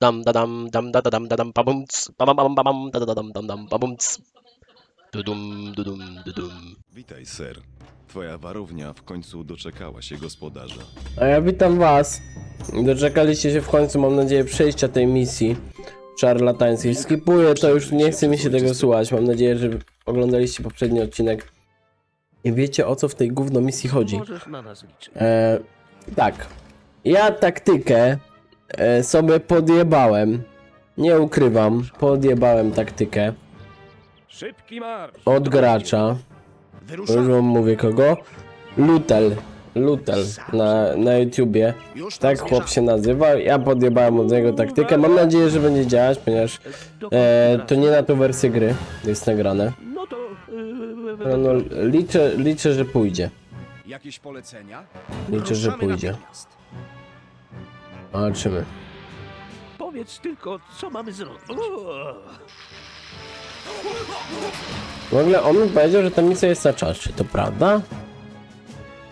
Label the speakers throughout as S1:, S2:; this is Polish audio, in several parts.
S1: Dam da dam dam da da dam da dam pabumc. Pabam pabam pabam da da da dam dam dam pabumc. Dudum dudum dudum.
S2: Witaj, ser. Twoja warownia w końcu doczekała się gospodarza.
S3: A ja witam was. Doczekaliście się w końcu, mam nadzieję, przejścia tej misji szarlatańskiej. Skipuję to, już nie chce mi się tego słuchać. Mam nadzieję, że oglądaliście poprzedni odcinek i wiecie o co w tej gówno misji chodzi.
S4: Możesz na nas liczyć.
S3: E, tak. Ja taktykę e, sobie podjebałem. Nie ukrywam, podjebałem taktykę
S4: Szybki marsz!
S3: od gracza. Już wam mówię kogo. Lutel. Lutel na, na YouTubie. Tak chłop się nazywa. Ja podjebałem od niego taktykę. Mam nadzieję, że będzie działać, ponieważ e, to nie na tą wersję gry jest nagrane.
S4: No to...
S3: No, no, liczę, liczę, że pójdzie.
S5: Jakieś polecenia?
S3: Liczę, że
S5: Ruszamy
S3: pójdzie.
S5: natychmiast.
S3: Zobaczymy.
S4: Powiedz tylko, co mamy zrobić.
S3: W ogóle on mi powiedział, że ta misja jest na czas. Czy to prawda?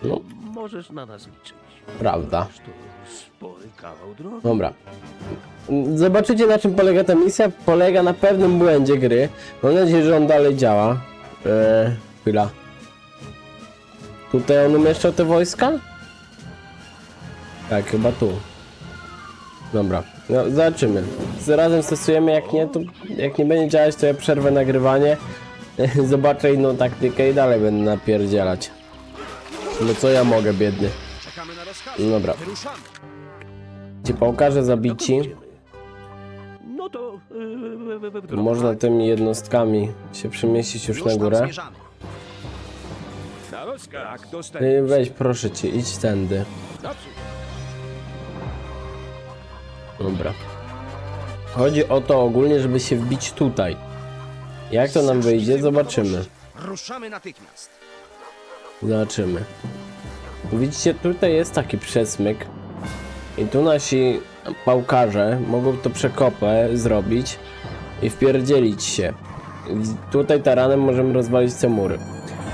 S3: No,
S4: Możesz na nas liczyć.
S3: prawda.
S4: To spory kawał drogi.
S3: Dobra. Zobaczycie na czym polega ta misja. Polega na pewnym błędzie gry. Mam nadzieję, że on dalej działa. Eee, chwila. Tutaj on umieszczał te wojska? Tak, chyba tu. Dobra, no zobaczymy. Zarazem stosujemy, jak nie, to jak nie będzie działać, to ja przerwę nagrywanie. Zobaczę inną taktykę i dalej będę napierdzielać. No co ja mogę, biedny.
S5: Rozkaz.
S3: Dobra. Ci pokażę zabici.
S4: No to... Yy,
S3: Można tymi jednostkami się przemieścić już na górę. weź, proszę cię, idź tędy. Dobra. Chodzi o to ogólnie, żeby się wbić tutaj. Jak to nam wyjdzie, zobaczymy.
S5: Ruszamy natychmiast.
S3: Zobaczymy. Widzicie, tutaj jest taki przesmyk. I tu nasi pałkarze mogą to przekopę zrobić i wpierdzielić się. I tutaj taranem możemy rozwalić te mury.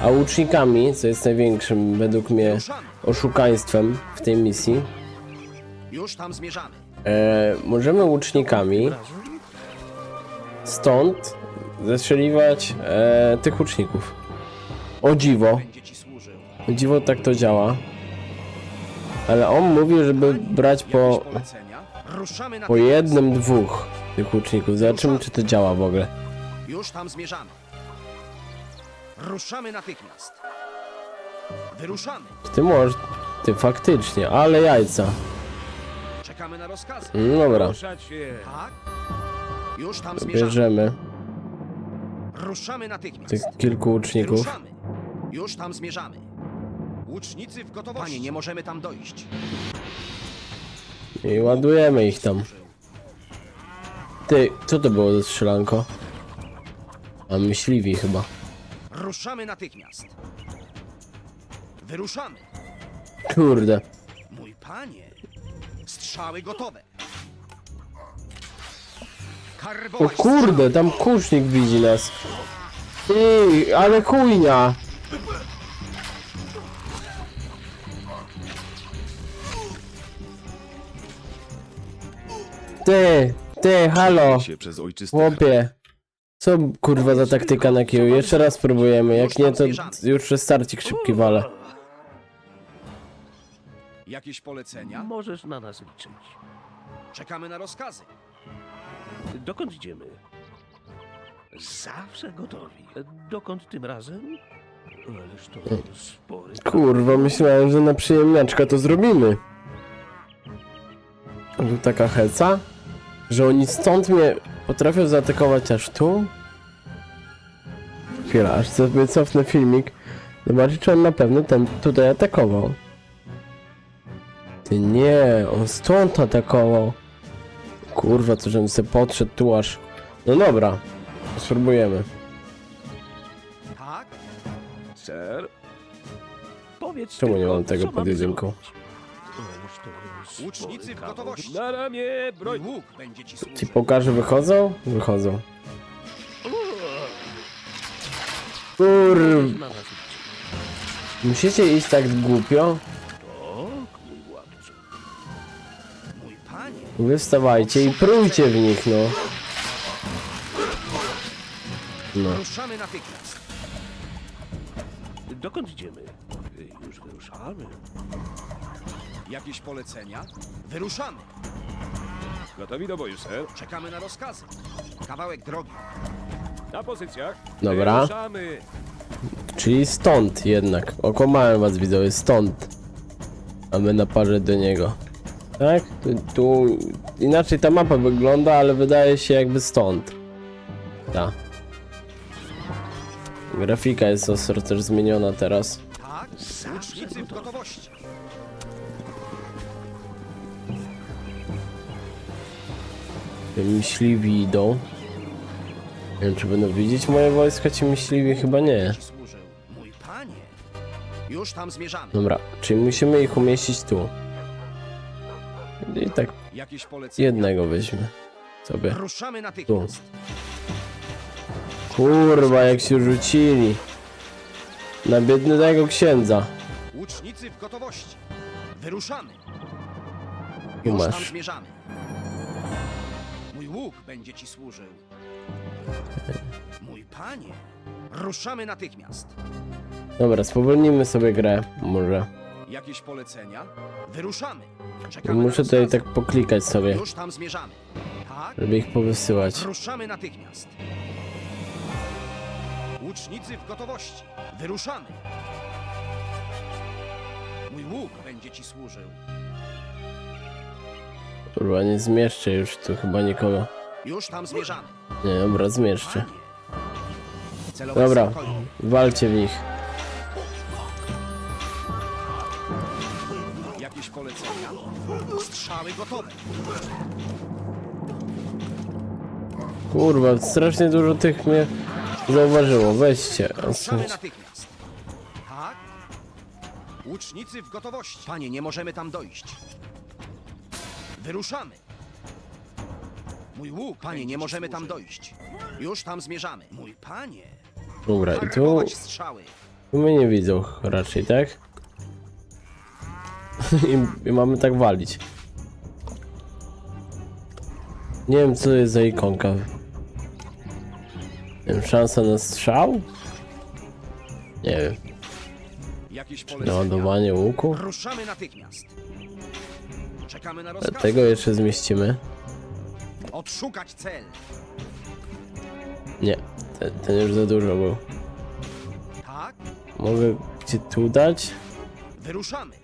S3: A łucznikami, co jest największym według mnie oszukaństwem w tej misji,
S5: Już tam zmierzamy.
S3: e, możemy łucznikami stąd zestrzeliwać e, tych łuczników. O dziwo,
S5: Będzie ci służył.
S3: o dziwo tak to działa. Ale on mówił, żeby brać po,
S5: Jakieś polecenia? Ruszamy
S3: po jednym, dwóch tych łuczników. Zobaczymy, czy to działa w ogóle.
S5: Już tam zmierzamy. Ruszamy natychmiast. Wyruszamy.
S3: Ty możesz, ty faktycznie, ale jajca.
S5: Czekamy na rozkazy.
S3: No Dobra,
S4: Ruszać się.
S5: Tak? Już tam zmierzamy.
S3: bierzemy
S5: Ruszamy natychmiast.
S3: tych kilku łuczników.
S5: Ruszamy. Już tam zmierzamy. Łucznicy w gotowości. Panie, nie możemy tam dojść.
S3: I ładujemy ich tam. Ty, co to było za strzelanko? A myśliwi chyba.
S5: Ruszamy natychmiast. Wyruszamy.
S3: Kurde.
S5: Mój panie. Strzały gotowe.
S3: O
S5: Karbować
S3: kurde, tam kusznik widzi nas. Ty, ale chujnia. Ty, ty, halo,
S2: się przez ojczysty
S3: chłopie. Co kurwa za taktyka na kiju? Jeszcze raz spróbujemy, jak nie to już przez starcik szybki wale.
S5: Jakieś polecenia?
S4: Możesz na nas liczyć.
S5: Czekamy na rozkazy.
S4: Dokąd idziemy? Zawsze gotowi. Dokąd tym razem? Ależ to spory...
S3: Kurwa, myślałem, że na przyjemniaczka to zrobimy. Tu taka heca? Że oni stąd mnie potrafią zaatakować aż tu? Chwila, aż sobie cofnę filmik. Zobaczyć, czy on na pewno ten tutaj atakował. Ty nie, on stąd atakował. Kurwa, to żebym sobie podszedł tu aż. No dobra, spróbujemy.
S5: Tak?
S4: Ser? Powiedz
S3: Czemu nie
S4: tylko,
S3: mam tego
S4: co
S3: pod jedynką?
S4: zrobić.
S5: Łucznicy w gotowości.
S4: Na ramię, broń!
S5: Łuk będzie ci
S3: Ci
S5: służył.
S3: pokaże wychodzą? Wychodzą. Kur...
S4: Na nas liczyć.
S3: Musicie iść tak głupio? Wy wstawajcie i prójcie w nich, no. No.
S5: Ruszamy natychmiast.
S4: Dokąd idziemy? Już wyruszamy.
S5: Jakieś polecenia? Wyruszamy.
S6: Gotowi do boju, ser.
S5: Czekamy na rozkazy. Kawałek drogi.
S6: Na pozycjach.
S3: Dobra.
S6: Wyruszamy.
S3: Czyli stąd jednak. Okłamałem was widzowie, stąd. A my na parze do niego. Tak? Tu, tu inaczej ta mapa wygląda, ale wydaje się jakby stąd. Ta. Grafika jest też zmieniona teraz.
S5: Tak? Łucznicy w gotowości.
S3: Myśliwi idą. Nie wiem, czy będą widzieć moje wojska, ci myśliwi? Chyba nie.
S5: Ci służył. Mój panie. Już tam zmierzamy.
S3: Dobra, czyli musimy ich umieścić tu.
S5: Jakieś polecenia?
S3: jednego weźmy sobie.
S5: Ruszamy natychmiast.
S3: Kurwa, jak się rzucili. Na biednego księdza.
S5: Łucznicy w gotowości. Wyruszamy.
S3: Tu
S5: Już tam
S3: masz.
S5: zmierzamy. Mój łuk będzie ci służył. Mój panie. Ruszamy natychmiast.
S3: Dobra, spowolnimy sobie grę, może.
S5: Jakieś polecenia? Wyruszamy. Czekamy
S3: Muszę
S5: na
S3: tutaj tak poklikać sobie,
S5: Już tam zmierzamy. Tak?
S3: żeby ich powysyłać.
S5: Ruszamy natychmiast. Łucznicy w gotowości. Wyruszamy. Mój łuk będzie ci służył.
S3: Kurwa, nie zmieszczę już tu chyba nikogo.
S5: Już tam zmierzamy.
S3: Nie, dobra, zmieszczę.
S5: Celować
S3: Dobra,
S5: spokojnie.
S3: walcie w nich.
S5: Strzały gotowe.
S3: Kurwa, strasznie dużo tych mnie zauważyło. Weźcie.
S5: Ruszamy natychmiast. Tak? Łucznicy w gotowości. Panie, nie możemy tam dojść. Wyruszamy. Mój łuk. Panie, nie możemy tam dojść. Już tam zmierzamy. Mój panie.
S3: Dobra, i tu,
S5: Targować strzały.
S3: tu mnie nie widzą raczej, tak? I, I mamy tak walić. Nie wiem, co to jest za ikonka. Nie wiem, szansa na strzał? Nie wiem.
S5: Jakieś polecenia?
S3: Naładowanie łuku?
S5: Ruszamy natychmiast. Czekamy na rozkaz.
S3: Tego jeszcze zmieścimy.
S5: Odszukać cel.
S3: Nie, ten, ten już za dużo był.
S5: Tak?
S3: Mogę gdzie tu dać?
S5: Wyruszamy.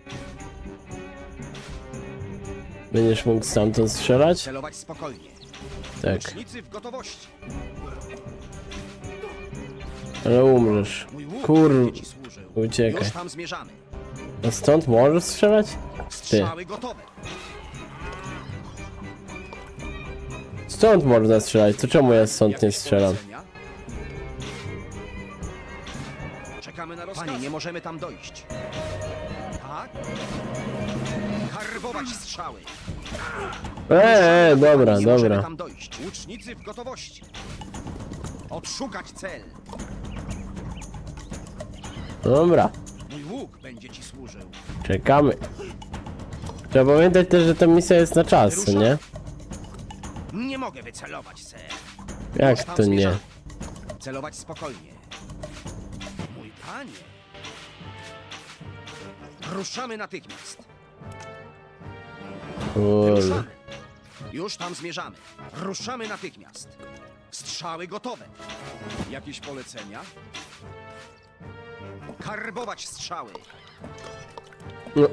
S3: Będziesz mógł stamtąd strzelać?
S5: Celować spokojnie.
S3: Tak,
S5: Łucznicy w gotowości.
S3: ale umrzesz.
S5: Mój łuk
S3: Kur...
S5: będzie ci służył.
S3: Uciekaj.
S5: Już tam zmierzamy.
S3: A stąd możesz strzelać?
S5: Strzały gotowe.
S3: Stąd można strzelać, to czemu ja stąd nie
S5: Jakieś
S3: strzelam?
S5: polecenia? Czekamy na rozkaz. Panie, nie możemy tam dojść. Tak? Karbować strzały.
S3: Eee, dobra, dobra.
S5: tam dojść. Łucznicy w gotowości. Odszukać cel.
S3: Dobra,
S5: Mój łuk będzie ci służył.
S3: czekamy. Trzeba pamiętać też, że ta misja jest na czas, nie?
S5: Nie mogę wycelować, ser.
S3: Jak to nie?
S5: Celować spokojnie. Mój panie. Ruszamy natychmiast. Ruszamy. Już tam zmierzamy. Ruszamy natychmiast. Strzały gotowe. Jakieś polecenia? Karbować strzały.
S3: No,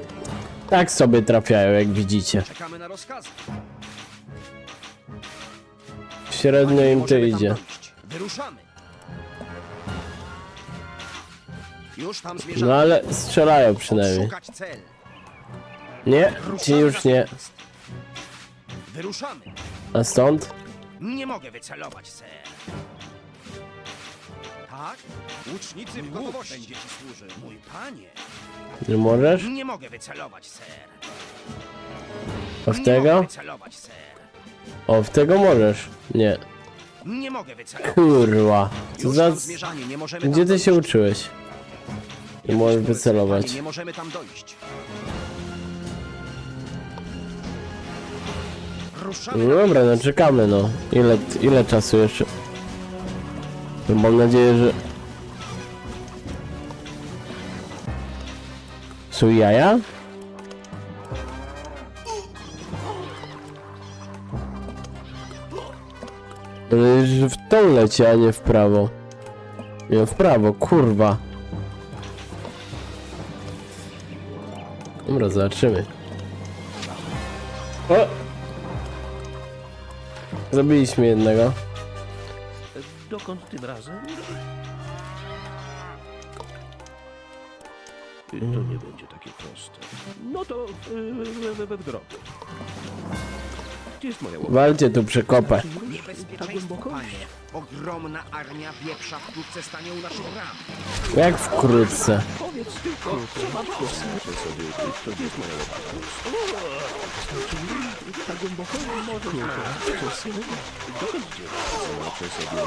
S3: tak sobie trafiają, jak widzicie.
S5: Czekamy na rozkazy.
S3: Średnio im to
S5: możemy tam
S3: idzie.
S5: dojść. Wyruszamy. Już tam zmierzamy.
S3: No ale strzelają przynajmniej.
S5: Cel.
S3: Nie, ci już nie.
S5: Wyruszamy.
S3: A stąd?
S5: Nie mogę wycelować, ser. Tak? Łucznicy w gotowości. będzie ci służył. Mój panie.
S3: Nie możesz?
S5: Nie mogę wycelować, ser.
S3: A w
S5: Nie
S3: tego?
S5: mogę wycelować, ser.
S3: O, w tego możesz. Nie.
S5: Nie mogę wycelować.
S3: Kurwa. Co
S5: Już
S3: za...
S5: tam nie możemy
S3: Gdzie
S5: tam
S3: ty się
S5: dojść.
S3: uczyłeś? Nie możesz wycelować.
S5: Nie możemy tam dojść.
S3: No dobra, no czekamy no. Ile, ile czasu jeszcze? No Mam nadzieję, że... Są jaja? W tą leci, a nie w prawo. Nie, w prawo, kurwa. Dobra, zobaczymy. O! Zabiliśmy jednego.
S4: Dokąd tym razem? To nie będzie takie proste. No to yy, w drogę.
S3: Walcie tu przekopę.
S4: Tak
S5: Niebezpieczeństwo,
S4: głęboko?
S5: panie. Ogromna armia wieprza wkrótce stanie u naszych bram.
S3: Jak wkrótce.
S4: Powiedz tylko, co mam sobie. To tak głęboko? Może nie. Zobaczę sobie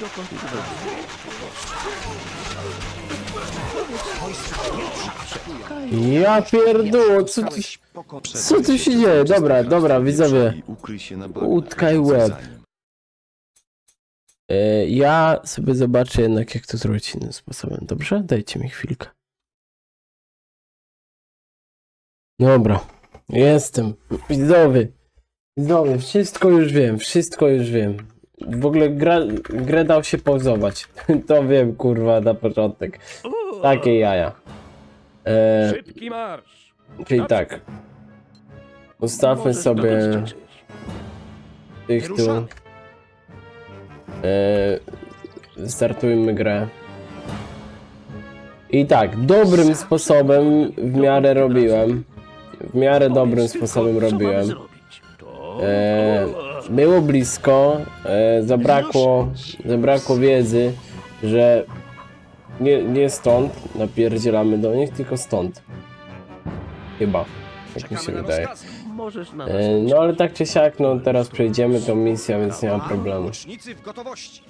S4: Dokąd razem?
S3: Ja pierdolę, co
S5: poko-
S3: co tu się dzieje? Dobra, dobra, widzowie. Utkaj łeb. E, ja sobie zobaczę jednak jak to zrobić innym sposobem, dobrze? Dajcie mi chwilkę. Dobra, jestem. Widzowie, widzowie, wszystko już wiem, wszystko już wiem. W ogóle gra, grę dał się pauzować. To wiem, kurwa, na początek. Takie jaja. E,
S6: Szybki marsz!
S3: czyli tak. Ustawmy sobie tych tu. E, startujmy grę. I tak, dobrym sposobem w miarę robiłem. W miarę dobrym sposobem robiłem. E, było blisko, e, zabrakło, zabrakło wiedzy, że nie, nie stąd napierdzielamy do nich, tylko stąd. Chyba, tak mi się wydaje. E, no ale tak czy siak, no teraz przejdziemy tą misję, więc nie ma problemu.
S5: Łucznicy w gotowości.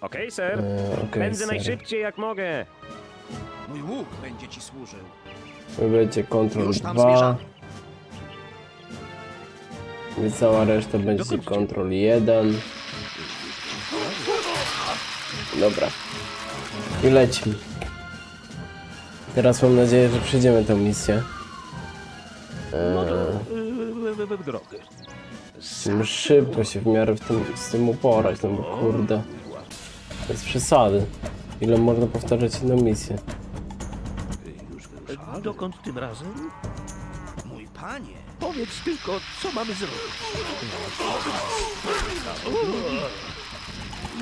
S6: Okej, ser.
S3: E, okej,
S6: Pędzę
S3: sorry.
S6: najszybciej jak mogę.
S5: Mój łuk będzie ci służył.
S3: Będzie
S5: Już tam
S3: 2,
S5: zmierzamy.
S3: Więc cała reszta będzie? Ctrl 1. Dobra. I lecimy. Teraz mam nadzieję, że przejdziemy tę misję. Eee, musimy szybko się w miarę w tym, z tym uporać, no bo kurde, to jest przesady. Ile można powtarzać jedną misję?
S4: Dokąd tym razem?
S5: Mój panie.
S4: Powiedz tylko, co mamy zrobić.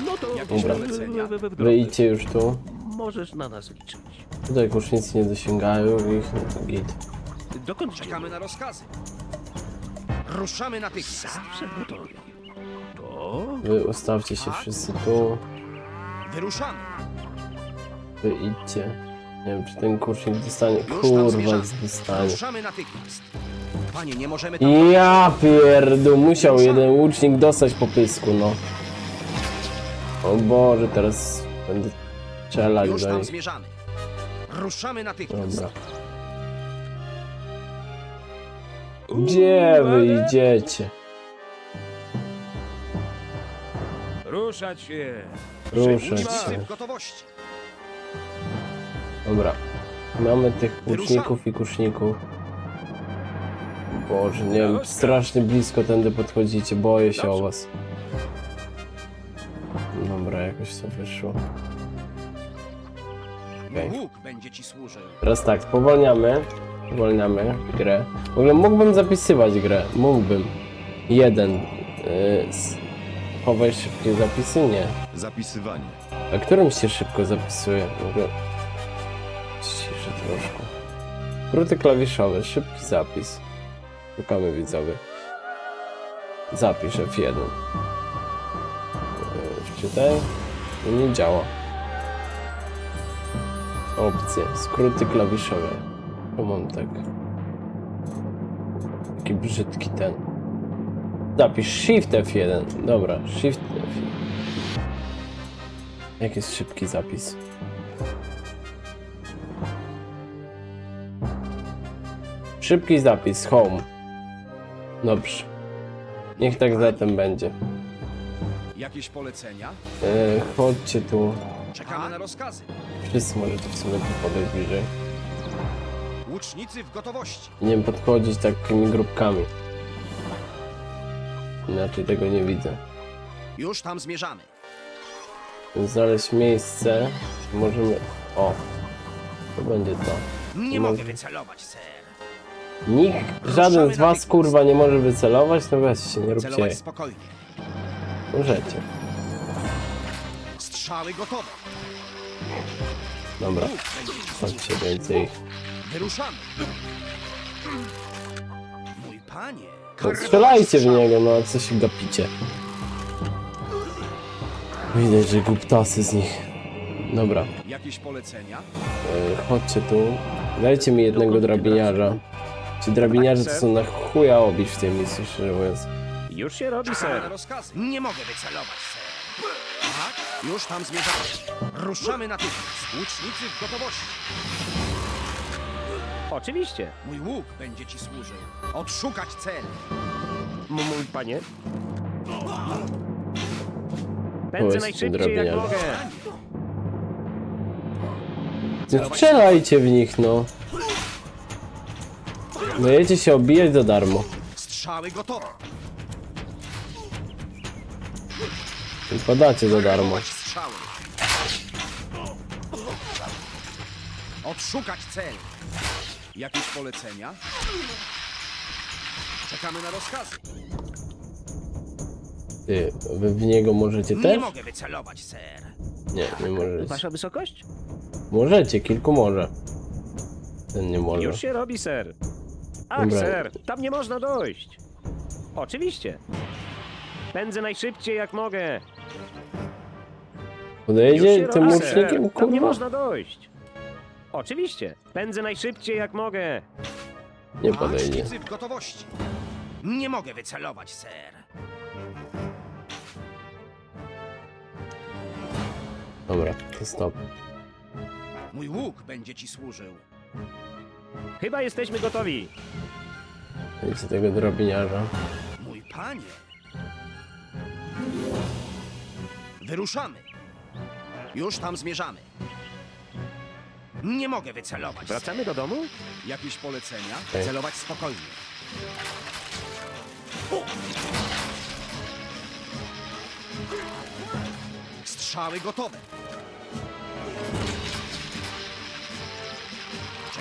S4: No to
S5: Jakieś
S4: w,
S5: polecenia?
S4: w, w, w drogę.
S3: Wyjdźcie już tu.
S4: Możesz na nas liczyć.
S3: Tutaj kusznicy nie dosięgają ich, no to git.
S4: Dokąd
S5: Czekamy na rozkazy. Ruszamy natychmiast.
S4: Zawsze gotowi. To...
S3: Wy ustawcie się wszyscy tu.
S5: Wyruszamy.
S3: Wy idźcie. Nie wiem, czy ten kusznik dostanie. Kurwa, dostanie.
S5: Ruszamy natychmiast. Panie, nie możemy tam...
S3: Ja pierdu, musiał jeden łucznik dostać po pysku, no. O Boże, teraz będę strzelać
S5: Już
S3: do
S5: tam
S3: nich.
S5: zmierzamy. Ruszamy natychmiast.
S3: Dobra. Gdzie wy idziecie?
S6: Ruszać się!
S3: Ruszać się.
S5: W gotowości.
S3: Dobra. Mamy tych łuczników i kuszników. Boże, nie wiem, strasznie blisko tędy podchodzicie, boję się o was. Dobra, jakoś to wyszło.
S5: Łuk będzie ci służył.
S3: Teraz tak, spowalniamy. Spowalniamy grę. W ogóle mógłbym zapisywać grę. Mógłbym. Jeden. Yy, s- chowaj szybkie zapisy? Nie.
S2: Zapisywanie.
S3: A którym się szybko zapisuje? W ogóle... Ciszę troszkę. Skróty klawiszowe, szybki zapis. Szukamy widzowie. Zapisz F1. Yy, Wczytaj. No Nie działa. Opcje. Skróty klawiszowe. To mam tak. Taki brzydki ten. Zapisz Shift F1. Dobra, Shift F1. Jak jest szybki zapis? Szybki zapis, home. Dobrze. Niech tak zatem będzie.
S5: Jakieś polecenia?
S3: E, chodźcie tu.
S5: Czekamy na rozkazy.
S3: Wszyscy możecie w sumie tu podejść bliżej.
S5: Łucznicy w gotowości.
S3: Nie wiem, podchodzić takimi grupkami. Inaczej tego nie widzę.
S5: Już tam zmierzamy.
S3: Znaleźć miejsce. Możemy... O! To będzie to.
S5: Nie
S3: No.
S5: mogę wycelować, ser.
S3: Nikt, żaden z was kurwa nie może wycelować, no weźcie, nie róbcie.
S5: Celować spokojnie.
S3: Możecie.
S5: Strzały gotowe.
S3: Dobra,
S5: będzie
S3: chodźcie więcej.
S5: Wyruszamy. Mój panie.
S3: To strzelajcie w niego, no a co się gapicie? Widać, że głuptasy z nich. Dobra,
S5: Jakieś polecenia?
S3: e, chodźcie tu. Dajcie mi jednego drabiniarza. Ci drabiniarze to są na chuja obić w tej misji, szczerze mówiąc.
S6: Już się robi,
S5: Czekamy na
S6: ser.
S5: rozkazy. Nie mogę wycelować, ser. Tak? Już tam zmierzamy. Ruszamy natychmiast. Łucznicy w gotowości.
S6: Oczywiście.
S5: Mój łuk będzie ci służył. Odszukać cel.
S6: M- mój panie.
S3: Powiedz
S6: Pędzę
S3: mi,
S6: najszybciej jak
S3: drobniarzu.
S6: mogę.
S3: Nie strzelajcie w nich, no. Dajecie się obijać za darmo.
S5: Strzały gotowe.
S3: I Padacie za darmo.
S5: Strzały. Odszukać cel. Jakieś polecenia? Czekamy na rozkazy.
S3: Ty, wy w niego możecie
S5: Nie
S3: też?
S5: mogę wycelować, ser.
S3: Nie, nie możecie.
S6: Wasza wysokość?
S3: Możecie, kilku może. Ten nie może.
S6: Już się robi, ser. Ach,
S3: Dobra.
S6: ser, tam nie można dojść. Oczywiście. Pędzę najszybciej jak mogę. Już
S3: Podejdzie
S6: się
S3: tym
S6: robi,
S3: łucznikiem.
S6: Tam nie
S3: kurwa?
S6: można dojść. Oczywiście. Pędzę najszybciej jak mogę.
S3: Nie podejdzie.
S5: Łucznicy w gotowości. Nie mogę wycelować, ser.
S3: Dobra, to stop.
S5: Mój łuk będzie ci służył.
S6: Chyba jesteśmy gotowi.
S3: Wiecie tego drobiniarza.
S5: Mój panie. Wyruszamy. Już tam zmierzamy. Nie mogę wycelować.
S6: Wracamy do domu?
S5: Jakieś polecenia?
S3: Okej.
S5: Celować spokojnie. Strzały gotowe.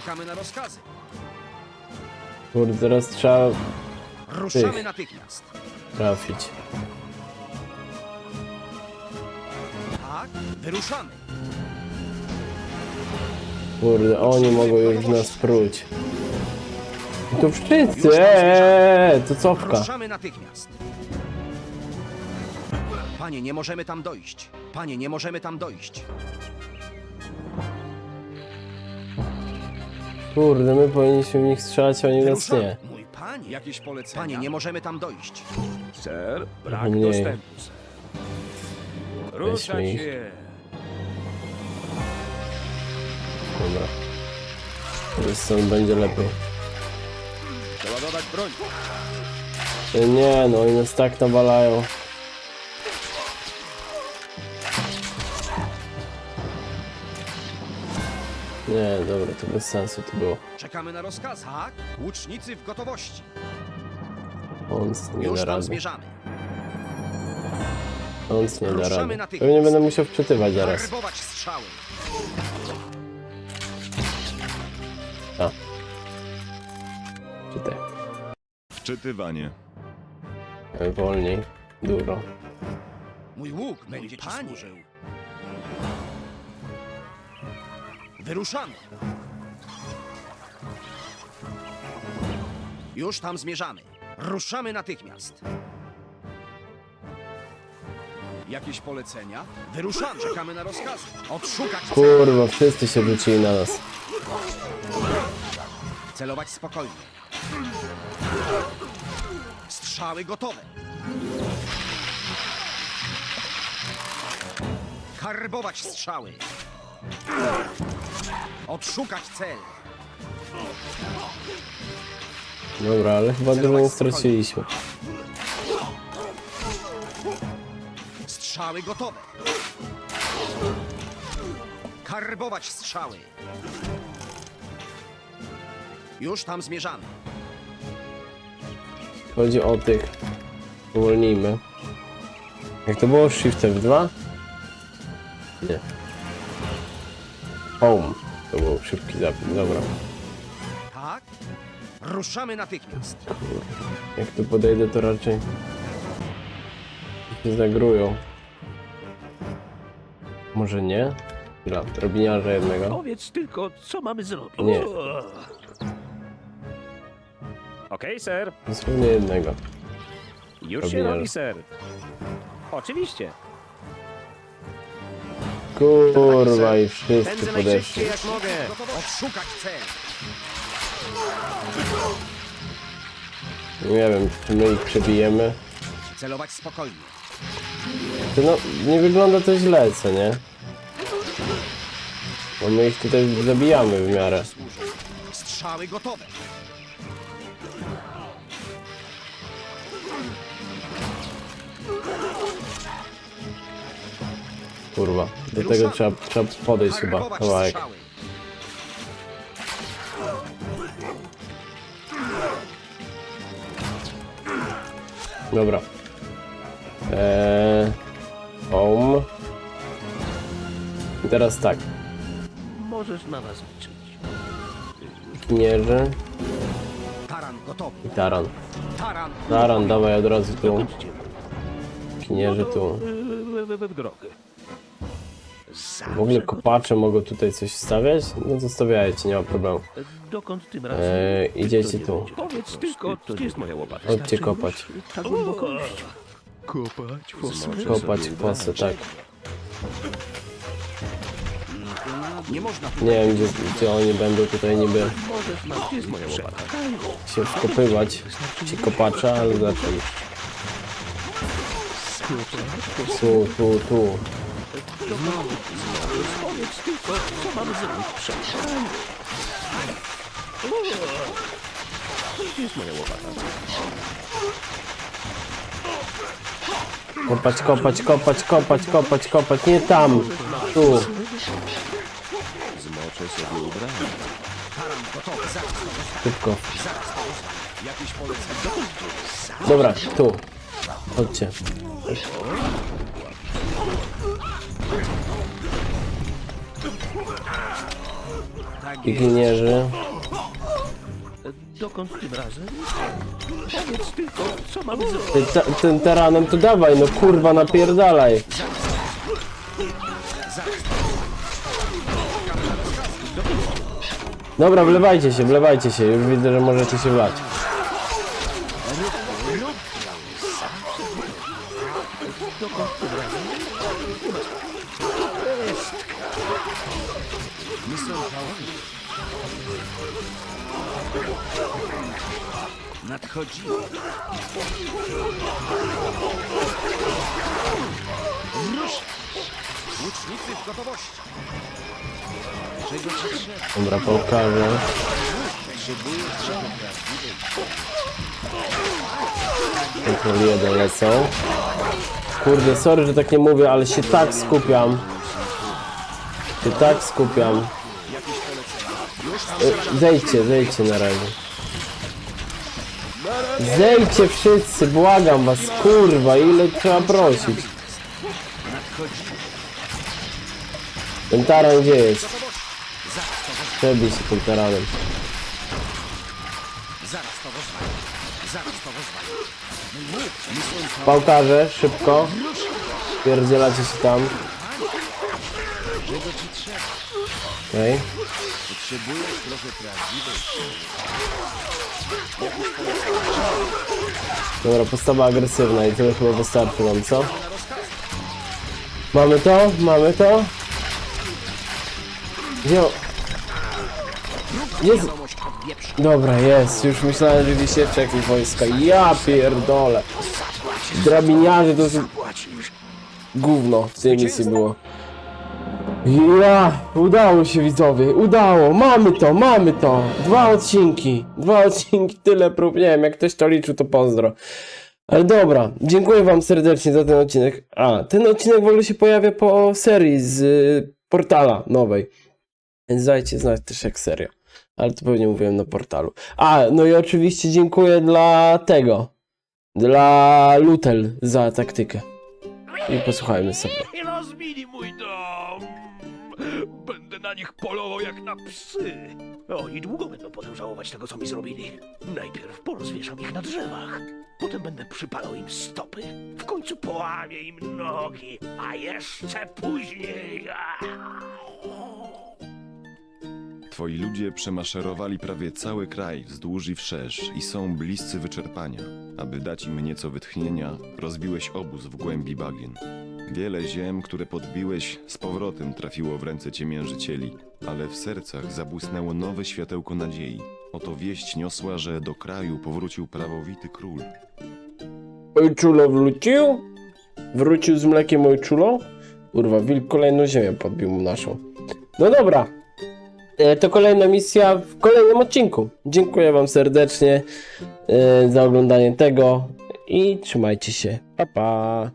S5: Czekamy na rozkazy.
S3: Kurde, teraz trzeba
S5: Ruszamy
S3: Tych.
S5: natychmiast.
S3: trafić.
S5: Tak, wyruszamy.
S3: Kurde, oni mogą już nas pruć. I tu wszyscy, eee, to cofka.
S5: Ruszamy natychmiast. Panie, nie możemy tam dojść. Panie, nie możemy tam dojść.
S3: Kurde, my powinniśmy w nich strzelać, a oni nas nie.
S5: Mój panie. Jakieś polecenia? Panie, nie możemy tam dojść.
S6: Ser, brak
S3: Mniej.
S6: dostępu, ser. Ruszać
S3: ich.
S6: się.
S3: Dobra. Teraz stąd będzie lepiej.
S5: Przeładować broń.
S3: E, Nie no, oni nas tak nawalają. Nie, dobra, to bez sensu to było.
S5: Czekamy na rozkaz. Tak, łucznicy w gotowości.
S3: On nie
S5: Już
S3: da
S5: tam
S3: rady.
S5: zmierzamy.
S3: On nie da
S5: Ruszamy
S3: rady.
S5: natychmiast.
S3: Pewnie będę musiał wczytywać zaraz.
S5: Werbować strzały.
S3: A. Czytaj.
S2: Wczytywanie.
S3: Wolniej. Dużo.
S5: Mój łuk będzie ci służył. Wyruszamy. Już tam zmierzamy. Ruszamy natychmiast. Jakieś polecenia? Wyruszamy. Czekamy na rozkazy. Odszukać cel.
S3: Kurwa, wszyscy się rzucili na nas.
S5: Celować spokojnie. Strzały gotowe. Karbować strzały. Odszukać cel.
S3: Dobra, ale chyba dużo straciliśmy.
S5: Strzały gotowe. Karbować strzały. Już tam zmierzamy.
S3: Chodzi o tych. Uwolnijmy. Jak to było? Shift F2? Nie. Home. To był szybki zapis, dobra.
S5: Tak? Ruszamy natychmiast.
S3: Jak tu podejdę, to raczej się zagrują. Może nie? Dla drobiniarza jednego.
S4: Powiedz tylko, co mamy zrobić.
S3: Nie.
S6: Okej, ser.
S3: Dosłownie jednego.
S6: Już się robi, ser. Oczywiście.
S3: Kurwa i wszyscy
S6: Pędzę
S3: podeszli.
S6: najszybciej jak mogę.
S5: Odszukać cel.
S3: Nie wiem, czy my ich przebijemy.
S5: Celować spokojnie.
S3: To no, nie wygląda to źle, co nie? Bo my ich tutaj zabijamy w miarę.
S5: Strzały gotowe.
S3: Kurwa. Do tego trzeba, trzeba podejść chyba kawałek. Dobra. Eee, home. I teraz tak.
S4: możesz na nas liczyć.
S3: Mierzy
S5: Taran gotowy.
S3: i taran.
S5: Taran.
S3: Taran, dawaj od razu tu.
S4: Idźcie.
S3: Kinierzy tu.
S4: W, w, w, w drogę.
S3: W ogóle kopacze mogą tutaj coś stawiać? No zostawiajcie, nie ma problemu.
S4: Dokąd tym razem?
S3: Eee, idziecie tu.
S4: Powiedz tylko, gdzie jest moja łopata.
S3: Chodźcie kopać.
S4: Ta głębokość.
S3: Kopać fosy, tak.
S5: Nie można
S3: Nie wiem, gdzie, gdzie oni będą tutaj niby
S4: gdzie jest moja łopata?
S3: się wkopywać. Ci kopacze, ale zaczęli. Tu, tu, tu.
S4: Powiedz tylko, co mamy zrobić. Przestań. Gdzie jest moja łopata?
S3: Kopać, kopać, kopać, kopać, kopać, kopać. Nie tam. Tu. Szybko. Dobra, tu. Chodźcie. Pikinierzy.
S4: Dokąd tym razem? Powiedz tylko, co mamy zrobić.
S3: Ty, ta, tym taranem to dawaj, no kurwa, napierdalaj. Dobra, wlewajcie się, wlewajcie się. Już widzę, że możecie się wlać. Kontrol 1 lecą. Kurde, sorry, że tak nie mówię, ale się tak skupiam. Się tak skupiam. E, Zejdźcie, zejdźcie na razie. Zejdźcie wszyscy, błagam was, kurwa, ile trzeba prosić. Ten taran gdzie jest? Przebij się tym taranem.
S5: Zaraz to rozwalę. Zaraz to rozwalę.
S3: Pałkarze, szybko. Pierdzielacie się tam. Okej.
S5: Prawdziwej.
S3: Dobra, postawa agresywna i tyle chyba wystarczy nam, co? Mamy to? Mamy to? Gdzie... Jest... Dobra, jest. Już myślałem, że jeszcze jakieś wojska. Ja pierdolę. Drabiniarze to jest... Gówno w tej misji było. Ja, udało się widzowie, udało, mamy to, mamy to. Dwa odcinki, dwa odcinki, tyle prób, nie wiem, jak ktoś to liczył, to pozdro. Ale dobra, dziękuję wam serdecznie za ten odcinek. A, ten odcinek w ogóle się pojawia po serii z y, portala nowej. Więc dajcie znać też jak seria. Ale to pewnie mówiłem na portalu. A, no i oczywiście dziękuję dla tego. Dla Lutel za taktykę. I posłuchajmy sobie.
S4: Rozbili mój dom! Będę na nich polował jak na psy! Oni długo będą potem żałować tego, co mi zrobili. Najpierw porozwieszam ich na drzewach, potem będę przypalał im stopy, w końcu połamię im nogi, a jeszcze później...
S2: Twoi ludzie przemaszerowali prawie cały kraj wzdłuż i wszerz i są bliscy wyczerpania. Aby dać im nieco wytchnienia, rozbiłeś obóz w głębi bagien. Wiele ziem, które podbiłeś, z powrotem trafiło w ręce ciemiężycieli, ale w sercach zabłysnęło nowe światełko nadziei. Oto wieść niosła, że do kraju powrócił prawowity król.
S3: Ojczulo wrócił? Wrócił z mlekiem ojczulo? Kurwa, wilk kolejną ziemię podbił mu naszą. No dobra. E, To kolejna misja w kolejnym odcinku. Dziękuję wam serdecznie e, za oglądanie tego i trzymajcie się. Pa pa.